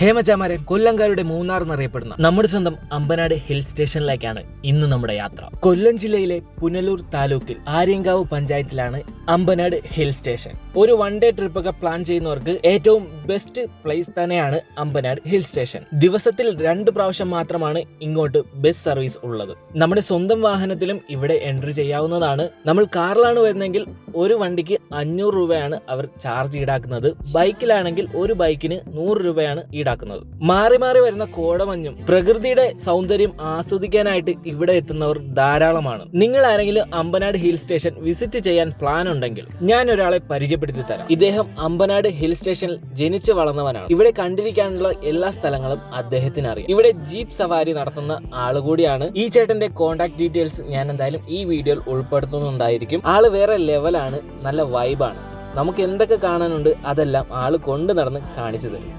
ഹേമചാമാരെ കൊല്ലംകാരുടെ മൂന്നാർ എന്നറിയപ്പെടുന്ന നമ്മുടെ സ്വന്തം അമ്പനാട് ഹിൽ സ്റ്റേഷനിലേക്കാണ് ഇന്ന് നമ്മുടെ യാത്ര. കൊല്ലം ജില്ലയിലെ പുനലൂർ താലൂക്കിൽ ആര്യങ്കാവ് പഞ്ചായത്തിലാണ് അമ്പനാട് ഹിൽ സ്റ്റേഷൻ. ഒരു വൺ ഡേ ട്രിപ്പ് ഒക്കെ പ്ലാൻ ചെയ്യുന്നവർക്ക് ഏറ്റവും ബെസ്റ്റ് പ്ലേസ് തന്നെയാണ് അമ്പനാട് ഹിൽ സ്റ്റേഷൻ. ദിവസത്തിൽ രണ്ട് പ്രാവശ്യം മാത്രമാണ് ഇങ്ങോട്ട് ബസ് സർവീസ് ഉള്ളത്. നമ്മുടെ സ്വന്തം വാഹനത്തിലും ഇവിടെ എൻട്രി ചെയ്യാവുന്നതാണ്. നമ്മൾ കാറിലാണ് വരുന്നതെങ്കിൽ ഒരു വണ്ടിക്ക് അഞ്ഞൂറ് രൂപയാണ് അവർ ചാർജ് ഈടാക്കുന്നത്. ബൈക്കിലാണെങ്കിൽ ഒരു ബൈക്കിന് നൂറ് രൂപയാണ് ഈടാക്കുന്നത്. മാറി മാറി വരുന്ന കോടമഞ്ഞും പ്രകൃതിയുടെ സൗന്ദര്യം ആസ്വദിക്കാനായിട്ട് ഇവിടെ എത്തുന്നവർ ധാരാളമാണ്. നിങ്ങൾ ആരെങ്കിലും അമ്പനാട് ഹിൽ സ്റ്റേഷൻ വിസിറ്റ് ചെയ്യാൻ പ്ലാൻ ഉണ്ടെങ്കിൽ ഞാൻ ഒരാളെ പരിചയപ്പെടുത്തി തരാം. ഇദ്ദേഹം അമ്പനാട് ഹിൽ സ്റ്റേഷനിൽ ജനിച്ചു വളർന്നവനാണ്. ഇവിടെ കണ്ടിരിക്കാനുള്ള എല്ലാ സ്ഥലങ്ങളും അദ്ദേഹത്തിന് അറിയാം. ഇവിടെ ജീപ്പ് സവാരി നടത്തുന്ന ആളുകൂടിയാണ് ഈ ചേട്ടന്റെ കോൺടാക്ട് ഡീറ്റെയിൽസ് ഞാൻ എന്തായാലും ഈ വീഡിയോയിൽ ഉൾപ്പെടുത്തുന്നുണ്ടായിരിക്കും. ആൾ വേറെ ലെവലാണ് നല്ല വൈബാണ് നമുക്ക് എന്തൊക്കെ കാണാനുണ്ട് അതെല്ലാം ആൾ കൊണ്ടു നടന്ന് കാണിച്ചു തരും.